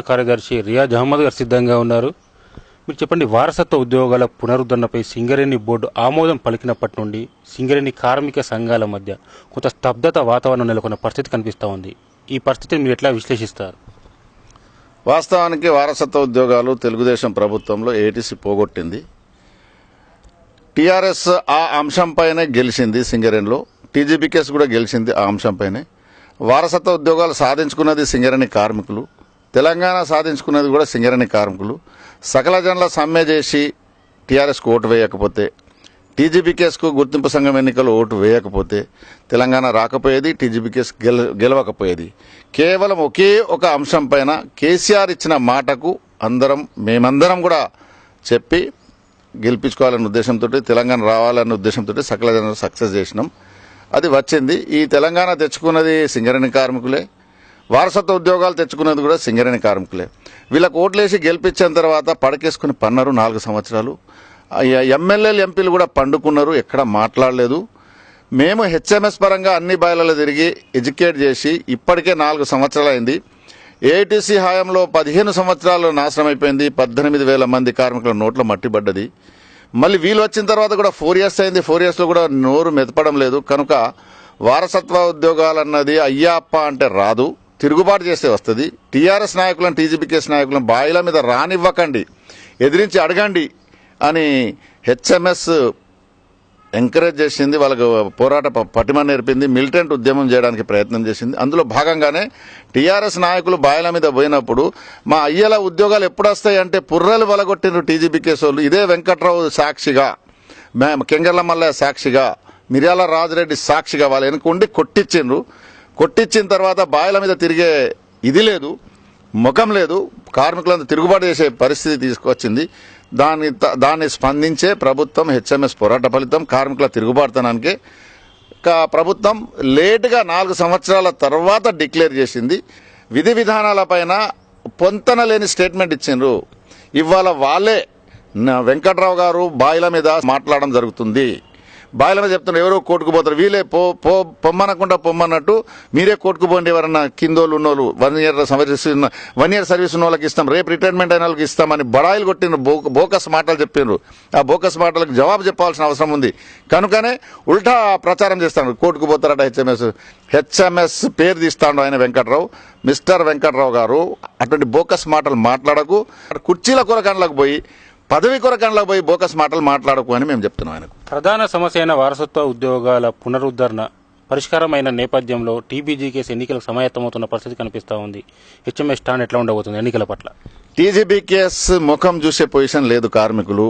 కార్యదర్శి రియాజ్ అహ్మద్ గారు సిద్ధంగా ఉన్నారు. మీరు చెప్పండి వారసత్వ ఉద్యోగాల పునరుద్ధరణపై సింగరేణి బోర్డు ఆమోదం పలికినప్పటి నుండి సింగరేణి కార్మిక సంఘాల మధ్య కొంత స్తబ్దత వాతావరణం నెలకొన్న పరిస్థితి కనిపిస్తూ ఉంది. ఈ పరిస్థితిని మీరు ఎట్లా విశ్లేషిస్తారు? వాస్తవానికి వారసత్వ ఉద్యోగాలు తెలుగుదేశం ప్రభుత్వంలో ఏటీసీ పోగొట్టింది. టీఆర్ఎస్ ఆ అంశంపైనే గెలిచింది సింగరేణిలో. టీజీబీకేస్ కూడా గెలిచింది ఆ అంశంపైనే. వారసత్వ ఉద్యోగాలు సాధించుకున్నది సింగరేణి కార్మికులు. తెలంగాణ సాధించుకున్నది కూడా సింగరేణి కార్మికులు. సకల జనుల సమ్మె చేసి టీఆర్ఎస్కు ఓటు వేయకపోతే టీజీబీకేఎస్కు గుర్తింపు సంఘం ఎన్నికలు ఓటు వేయకపోతే తెలంగాణ రాకపోయేది టీజీబీకేఎస్ గెల గెలవకపోయేది. కేవలం ఒకే ఒక అంశం పైన కేసీఆర్ ఇచ్చిన మాటకు అందరం మేమందరం కూడా చెప్పి గెలిపించుకోవాలనే ఉద్దేశంతో తెలంగాణ రావాలనే ఉద్దేశంతో సకల జనం సక్సెస్ చేసినాం. అది వచ్చింది. ఈ తెలంగాణ తెచ్చుకున్నది సింగరేణి కార్మికులే. వారసత్వ ఉద్యోగాలు తెచ్చుకున్నది కూడా సింగరేణి కార్మికులే. వీళ్ళకు ఓట్లేసి గెలిపించిన తర్వాత పడకేసుకుని పన్నారు నాలుగు సంవత్సరాలు. ఎమ్మెల్యేలు ఎంపీలు కూడా పండుకున్నారు ఎక్కడ మాట్లాడలేదు. మేము హెచ్ఎంఎస్ పరంగా అన్ని బాయిలలో తిరిగి ఎడ్యుకేట్ చేసి ఇప్పటికే నాలుగు సంవత్సరాలు అయింది ఏఐటీసీ హయాంలో పదిహేను సంవత్సరాలు నాశనం అయిపోయింది పద్దెనిమిది వేల మంది కార్మికుల నోట్లో మట్టిబడ్డది మళ్ళీ వీళ్ళు వచ్చిన తర్వాత కూడా ఫోర్ ఇయర్స్ అయింది ఫోర్ ఇయర్స్లో కూడా నోరు మెదపడం లేదు. కనుక వారసత్వ ఉద్యోగాలన్నది అయ్యాప్ప అంటే రాదు. తిరుగుబాటు చేస్తే వస్తుంది. టీఆర్ఎస్ నాయకులను టీజీపీకేఎస్ నాయకులను బాయిల మీద రానివ్వకండి. ఎదిరించి అడగండి అని హెచ్ఎంఎస్ ఎంకరేజ్ చేసింది వాళ్ళకు పోరాట పటిమ నేర్పింది మిలిటెంట్ ఉద్యమం చేయడానికి ప్రయత్నం చేసింది. అందులో భాగంగానే టీఆర్ఎస్ నాయకులు బాయల మీద పోయినప్పుడు మా అయ్యల ఉద్యోగాలు ఎప్పుడు వస్తాయి అంటే పుర్రెలు వలగొట్టిన టీజీపీ కేసులు ఇదే వెంకట్రావు సాక్షిగా మేము కెంగర్ల మల్లయ్య సాక్షిగా మిర్యాల రాజరెడ్డి సాక్షిగా వాళ్ళు వెనుకుండి కొట్టించిండ్రు. కొట్టించిన తర్వాత బాయిల మీద తిరిగే ఇది లేదు ముఖం లేదు కార్మికులంతా తిరుగుబాటు చేసే పరిస్థితి తీసుకొచ్చింది. దాన్ని దాన్ని స్పందించే ప్రభుత్వం హెచ్ఎంఎస్ పోరాట ఫలితం కార్మికుల తిరుగుబాటుతనానికి. కా- ప్రభుత్వం లేటుగా నాలుగు సంవత్సరాల తర్వాత డిక్లేర్ చేసింది. విధి విధానాలపైన పొంతన లేని స్టేట్మెంట్ ఇచ్చిండ్రు. ఇవాళ వాళ్ళే నా వెంకట్రావు గారు బాయిల మీద మాట్లాడడం జరుగుతుంది. బాయిల మీద చెప్తున్నారు ఎవరో కోర్టుకు పోతారు. వీళ్ళే పో పో పొమ్మనకుండా పొమ్మన్నట్టు మీరే కోర్టుకు పోండి ఎవరన్నా కిందోళ్ళు ఉన్నోళ్ళు one year service one year service ఉన్న వాళ్ళకి ఇస్తాం రేపు రిటైర్మెంట్ అయిన వాళ్ళకి ఇస్తామని బడాయిలు కొట్టిన బోకస్ మాటలు చెప్పిండ్రు. ఆ బోకస్ మాటలకు జవాబు చెప్పాల్సిన అవసరం ఉంది. కనుకనే ఉల్టా ప్రచారం చేస్తాడు కోర్టుకు పోతారట హెచ్ఎంఎస్ హెచ్ఎంఎస్ పేరు తీస్తాడు ఆయన వెంకట్రావు. మిస్టర్ వెంకట్రావు గారు అటువంటి బోకస్ మాటలు మాట్లాడకు. కుర్చీల కొరకండ్లకు పోయి పదవి కొరకండ్లకు పోయి బోకస్ మాటలు మాట్లాడకు అని మేము చెప్తున్నాం ఆయనకు. ప్రధాన సమస్య అయిన వారసత్వ ఉద్యోగాల పునరుద్ధరణ పరిష్కారమైన నేపథ్యంలో టీబీజీ కేసు ఎన్నికలకు సమాయత్తమవుతున్న పరిస్థితి కనిపిస్తూ ఉంది. హెచ్ఎంఎస్ స్టాండ్ ఎట్లా ఉండబోతుంది ఎన్నికల పట్ల? టీజీబీ కేసు ముఖం చూసే పొజిషన్ లేదు కార్మికులు.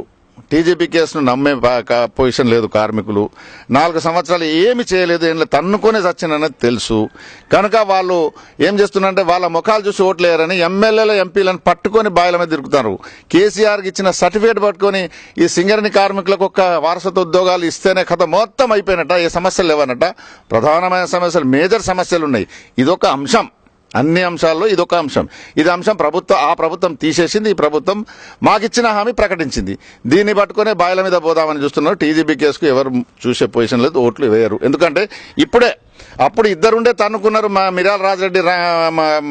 టీజీపీ కేసును నమ్మే బా- కా- పొజిషన్ లేదు కార్మికులు. నాలుగు సంవత్సరాలు ఏమి చేయలేదు ఏం లేదు, తన్నుకొనే చచ్చినన్నది తెలుసు. కనుక వాళ్ళు ఏం చేస్తున్నారంటే వాళ్ళ ముఖాలు చూసి ఓట్లేరని ఎమ్మెల్యేలు ఎంపీలను పట్టుకొని బాయిల మీద తిరుగుతారు కేసీఆర్కి ఇచ్చిన సర్టిఫికేట్ పట్టుకొని ఈ సింగరేణి కార్మికులకు ఒక వారసత్వ ఉద్యోగాలు ఇస్తేనే కథ మొత్తం అయిపోయినట్ట ఏ సమస్యలు లేవనట ప్రధానమైన సమస్యలు మేజర్ సమస్యలు ఉన్నాయి. ఇదొక అంశం. అన్ని అంశాల్లో ఇదొక అంశం. ఇది అంశం ప్రభుత్వం ఆ ప్రభుత్వం తీసేసింది ఈ ప్రభుత్వం మాకిచ్చిన హామీ ప్రకటించింది. దీన్ని పట్టుకునే బాయిల మీద పోదామని చూస్తున్నారు. టీజీబీ కేసుకు ఎవరు చూసే పొజిషన్ లేదు ఓట్లు వేయరు. ఎందుకంటే ఇప్పుడే అప్పుడు ఇద్దరుండే తన్నుకున్నారు మా మిరాల రాజరెడ్డి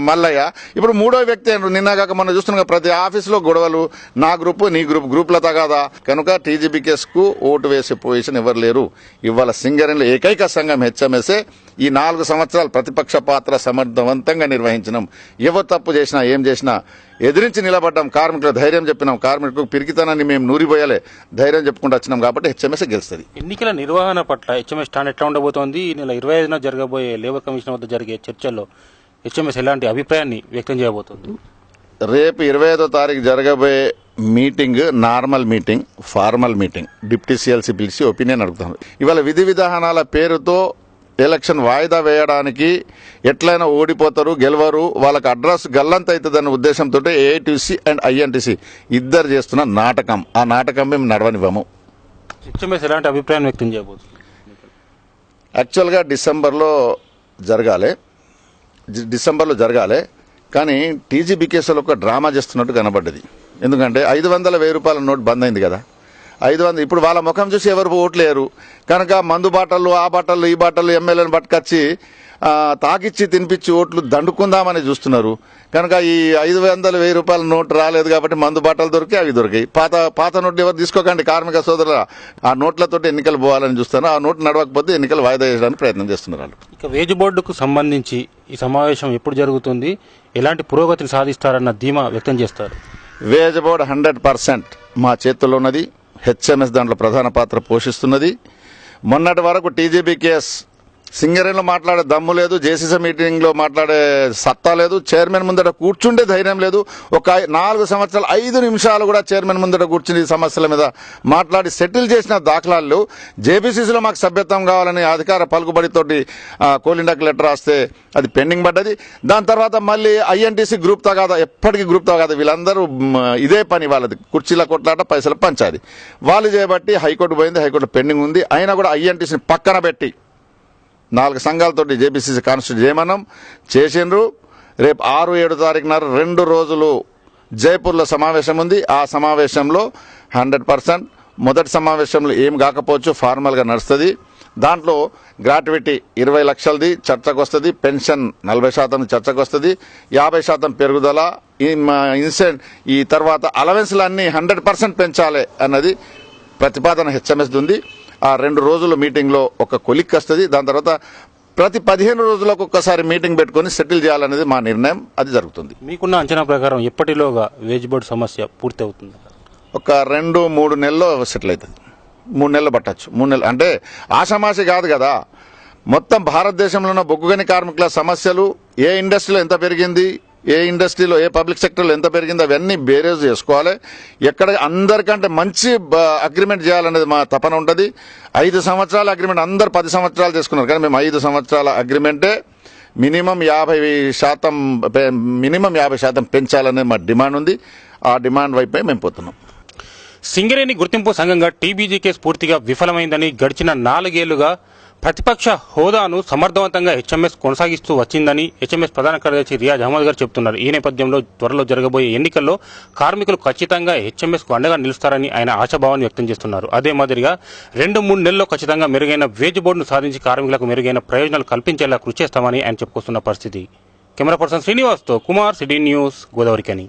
మల్లయ్య. ఇప్పుడు మూడో వ్యక్తి అయినారు. కాక మనం చూస్తున్నాం ప్రతి ఆఫీసులో గొడవలు. నా గ్రూపు నీ గ్రూప్ గ్రూప్ల తగాదా కనుక టీజీబీకేస్కు ఓటు వేసే పొజిషన్ ఎవరు లేరు? ఇవాళ సింగరేణిలో ఏకైక సంఘం హెచ్ఎంఎస్ఏ ఈ నాలుగు సంవత్సరాలు ప్రతిపక్ష పాత్ర సమర్థవంతంగా నిర్వహించినాం ఎవరు తప్పు చేసినా ఏం చేసినా ఎదిరించి నిలబడ్డాం. కార్మికుల ధైర్యం చెప్పినాం. కార్మికులకు పిరికితనాన్ని మేము నూరిపోయాలే. ధైర్యం చెప్పుకుంటూ వచ్చినాం కాబట్టి హెచ్ఎంఎస్ గెలుస్తుంది. ఎన్నికల నిర్వహణ పట్ల హెచ్ఎంఎస్ స్టాండ్ ఎట్లా ఉండబోతోంది? ఈ నెల ఇరవై ఐదున జరగబోయే లేబర్ కమిషన్ వద్ద జరిగే చర్చల్లో హెచ్ఎంఎస్ ఎలాంటి అభిప్రాయాన్ని వ్యక్తం చేయబోతోంది? రేపు ఇరవై ఐదో తారీఖు జరగబోయే meeting normal meeting formal meeting. Deputy CLC పిలిచి ఒపీనియన్ అడుగుతాను ఇవాళ విధి విధానాల పేరుతో ఎలక్షన్ వాయిదా వేయడానికి ఎట్లయినా ఓడిపోతారు గెలవరు వాళ్ళకి అడ్రస్ గల్లంత అవుతుందన్న ఉద్దేశంతో ఏఐటీసీ అండ్ ఐఎన్టీసీ ఇద్దరు చేస్తున్న నాటకం. ఆ నాటకం మేము నడవనివ్వము. ఎలాంటి అభిప్రాయాన్ని వ్యక్తం చేయబోతుంది యాక్చువల్గా డిసెంబర్లో జరగాలి. డిసెంబర్లో జరగాలి. కానీ టీజీబీ కేసులో ఒక డ్రామా చేస్తున్నట్టు కనబడ్డది. ఎందుకంటే ఐదు వందల వెయ్యి రూపాయల నోట్ బంద్ అయింది కదా. ఐదు వందలు. ఇప్పుడు వాళ్ళ ముఖం చూసి ఎవరు ఓట్లేరు? కనుక మందు బాటలు ఆ బాటలు ఈ బాటలు ఎమ్మెల్యేని పట్టుకొచ్చి తాకిచ్చి తినిపించి ఓట్లు దండుకుందామని చూస్తున్నారు. కనుక ఈ ఐదు వందల వెయ్యి రూపాయల నోటు రాలేదు కాబట్టి మందు బాటలు దొరికి అవి దొరికాయి. పాత పాత నోట్లు ఎవరు తీసుకోకండి కార్మిక సోదరుల ఆ నోట్లతో ఎన్నికలు పోవాలని చూస్తారు ఆ నోటు నడవకపోతే ఎన్నికలు వాయిదా వేయడానికి ప్రయత్నం చేస్తున్నారు వాళ్ళు. ఇక వేజ్ బోర్డుకు సంబంధించి ఈ సమావేశం ఎప్పుడు జరుగుతుంది? ఎలాంటి పురోగతిని సాధిస్తారన్న ధీమా వ్యక్తం చేస్తారు. వేజ్ బోర్డ్ హండ్రెడ్ పర్సెంట్ మా చేతుల్లో ఉన్నది. హెచ్ఎంఎస్ దాంట్లో ప్రధాన పాత్ర పోషిస్తున్నది. మొన్నటి వరకు టీజీబీకేఎస్ సింగరేణిలో మాట్లాడే దమ్ము లేదు జేసీసీ మీటింగ్లో మాట్లాడే సత్తా లేదు చైర్మన్ ముందట కూర్చుంటే ధైర్యం లేదు. ఒక నాలుగు సంవత్సరాలు ఐదు నిమిషాలు కూడా చైర్మన్ ముందట కూర్చుని సమస్యల మీద మాట్లాడి సెటిల్ చేసిన దాఖలాలు జేబీసీసీలో మాకు సభ్యత్వం కావాలని అధికార పలుకుబడితోటి కోలిండక్ లెటర్ రాస్తే అది పెండింగ్ పడ్డది. దాని తర్వాత మళ్ళీ ఐఎన్టీసీ గ్రూప్ కాదు ఎప్పటికీ గ్రూప్తో కాదు వీళ్ళందరూ ఇదే పని వాళ్ళది. కుర్చీల కొట్లాట పైసలు పంచాలి వాళ్ళు చేయబట్టి హైకోర్టు పోయింది హైకోర్టు పెండింగ్ ఉంది. అయినా కూడా ఐఎన్టీసీని పక్కన పెట్టి నాలుగు సంఘాలతోటి జేబీసీసీ కాన్స్టిట్యూట్ చేయమన్నాం చేసిండ్రు. రేపు ఆరు ఏడు తారీఖు రెండు రోజులు జైపూర్లో సమావేశం ఉంది. ఆ సమావేశంలో హండ్రెడ్ పర్సెంట్ మొదటి సమావేశంలో ఏం కాకపోవచ్చు ఫార్మల్గా నడుస్తుంది. దాంట్లో గ్రాట్యుటీ ఇరవై లక్షలది చర్చకు వస్తుంది పెన్షన్ నలభై శాతం చర్చకు వస్తుంది యాభై శాతం పెరుగుదల ఈ ఇన్సెంట్ ఈ తర్వాత అలవెన్స్లన్నీ హండ్రెడ్ పర్సెంట్ పెంచాలి అన్నది ప్రతిపాదన హెచ్ఎంఎస్ ఉంది. రెండు రోజుల మీటింగ్లో ఒక కొలిక్ వస్తుంది. దాని తర్వాత ప్రతి పదిహేను రోజులకు ఒక్కసారి మీటింగ్ పెట్టుకొని సెటిల్ చేయాలనేది మా నిర్ణయం. అది జరుగుతుంది. మీకున్న అంచనా ప్రకారం ఎప్పటిలోగా వేజ్ బోర్డు సమస్య పూర్తి అవుతుంది ఒక రెండు మూడు నెలల్లో సెటిల్ అవుతుంది మూడు నెలలు పట్టచ్చు. మూడు నెలలు అంటే ఆషామాషి కాదు కదా. మొత్తం భారతదేశంలో ఉన్న బొగ్గుగని కార్మికుల సమస్యలు ఏ ఇండస్ట్రీలో ఎంత పెరిగింది? ఏ ఇండస్ట్రీలో ఏ పబ్లిక్ సెక్టర్లో ఎంత పెరిగిందో అవన్నీ బేరేజ్ చేసుకోవాలి. ఎక్కడ అందరికంటే మంచి అగ్రిమెంట్ చేయాలనేది మా తపన ఉంటుంది. ఐదు సంవత్సరాల అగ్రిమెంట్ అందరు పది సంవత్సరాలు చేసుకున్నారు. కానీ మేము ఐదు సంవత్సరాల అగ్రిమెంటే మినిమం యాభై శాతం పె- మినిమం యాభై శాతం పెంచాలనే మా డిమాండ్ ఉంది. ఆ డిమాండ్ వైపే మేము పోతున్నాం. సింగరేణి గుర్తింపు సంఘంగా టీబీజీ కేసు పూర్తిగా విఫలమైందని గడిచిన నాలుగేళ్ళుగా ప్రతిపక్ష హోదాను సమర్థవంతంగా హెచ్ఎంఎస్ కొనసాగిస్తూ వచ్చిందని హెచ్ఎంఎస్ ప్రధాన కార్యదర్శి రియాజ్ అహ్మద్ గారు చెబుతున్నారు. ఈ నేపథ్యంలో త్వరలో జరగబోయే ఎన్నికల్లో కార్మికులు ఖచ్చితంగా హెచ్ఎంఎస్కు అండగా నిలుస్తారని ఆయన ఆశాభావాన్ని వ్యక్తం చేస్తున్నారు. అదే మాదిరిగా రెండు మూడు నెలల్లో ఖచ్చితంగా మెరుగైన వేజ్ బోర్డును సాధించి కార్మికులకు మెరుగైన ప్రయోజనాలు కల్పించేలా కృషి చేస్తామని ఆయన చెప్పుకొస్తున్న పరిస్థితి. కెమెరా పర్సన్ శ్రీనివాస్తో కుమార్ సిటీ న్యూస్ గోదావరికని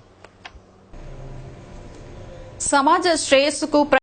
समाज श्रेयस्क को